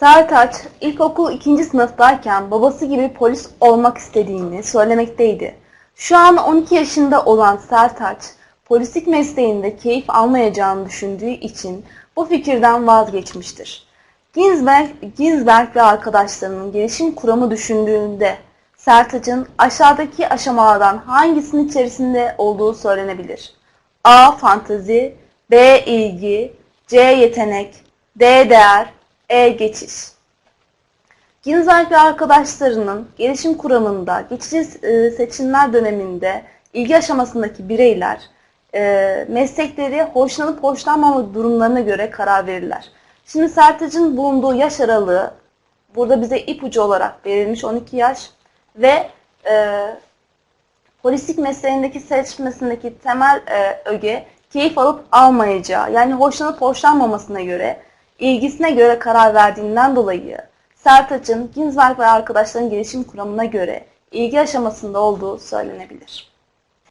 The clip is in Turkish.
Sertaç ilkokul ikinci sınıftayken babası gibi polis olmak istediğini söylemekteydi. Şu an 12 yaşında olan Sertaç, polislik mesleğinde keyif almayacağını düşündüğü için bu fikirden vazgeçmiştir. Ginsberg, Ginsberg ve arkadaşlarının gelişim kuramı düşündüğünde Sertaç'ın aşağıdaki aşamalardan hangisinin içerisinde olduğu söylenebilir? A. Fantezi B. ilgi C. Yetenek D. Değer E. Geçiş Ginsberg ve arkadaşlarının gelişim kuramında geçici e, seçimler döneminde ilgi aşamasındaki bireyler e, meslekleri hoşlanıp hoşlanmama durumlarına göre karar verirler. Şimdi Sertaç'ın bulunduğu yaş aralığı burada bize ipucu olarak verilmiş 12 yaş ve e, polislik mesleğindeki seçmesindeki temel e, öge keyif alıp almayacağı yani hoşlanıp hoşlanmamasına göre ilgisine göre karar verdiğinden dolayı Sertaç'ın Ginsberg ve arkadaşlarının gelişim kuramına göre ilgi aşamasında olduğu söylenebilir.